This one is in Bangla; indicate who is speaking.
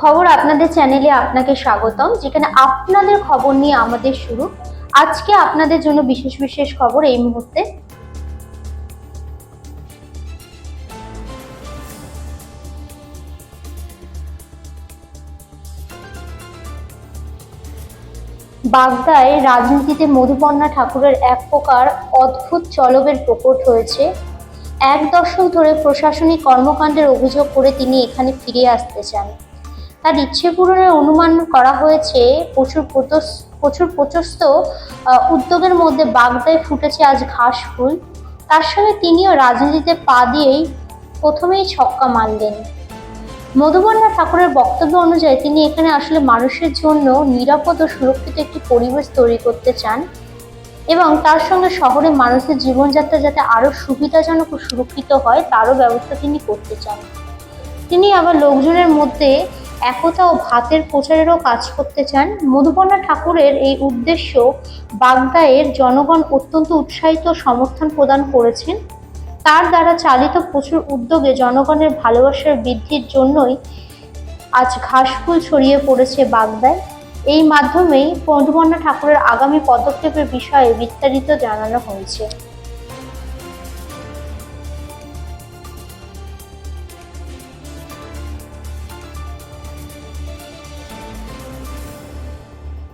Speaker 1: খবর আপনাদের চ্যানেলে আপনাকে স্বাগতম, যেখানে আপনাদের খবর নিয়ে আমাদের শুরু। আজকে আপনাদের জন্য বিশেষ বিশেষ খবর এই মুহূর্তে। বাগদায় রাজনীতিতে মধুপর্ণা ঠাকুরের এক প্রকার অদ্ভুত চলবের প্রকট হয়েছে। এক দশক ধরে প্রশাসনিক কর্মকাণ্ডের অভিযোগ করে তিনি এখানে ফিরে আসতে চান। তার ইচ্ছে পূরণের অনুমান করা হয়েছে, প্রচুর প্রচুর প্রচস্ত উদ্যোগের মধ্যে বাগদায় ফুটেছে আজ ঘাস ফুল। তার সঙ্গে তিনিও রাজনীতিতে পা দিয়েই প্রথমেই ছক্কা মারলেন। মধুবর্ণা ঠাকুরের বক্তব্য অনুযায়ী তিনি এখানে আসলে মানুষের জন্য নিরাপদ ও সুরক্ষিত একটি পরিবেশ তৈরি করতে চান। এবং তার সঙ্গে শহরে মানুষের জীবনযাত্রা যাতে আরও সুবিধাজনক ও সুরক্ষিত হয়, তারও ব্যবস্থা তিনি করতে চান। তিনি আবার লোকজনের মধ্যে একতা ও ভাতের প্রচারেরও কাজ করতে চান। মধুপর্ণা ঠাকুরের এই উদ্দেশ্য বাগদায়ের জনগণ অত্যন্ত উৎসাহিত সমর্থন প্রদান করেছেন। তার দ্বারা চালিত প্রচুর উদ্যোগে জনগণের ভালোবাসার বৃদ্ধির জন্যই আজ ঘাসফুল ছড়িয়ে পড়েছে বাগদায়। এই মাধ্যমেই মধুবর্ণা ঠাকুরের আগামী পদক্ষেপের বিষয়ে বিস্তারিত জানানো হয়েছে।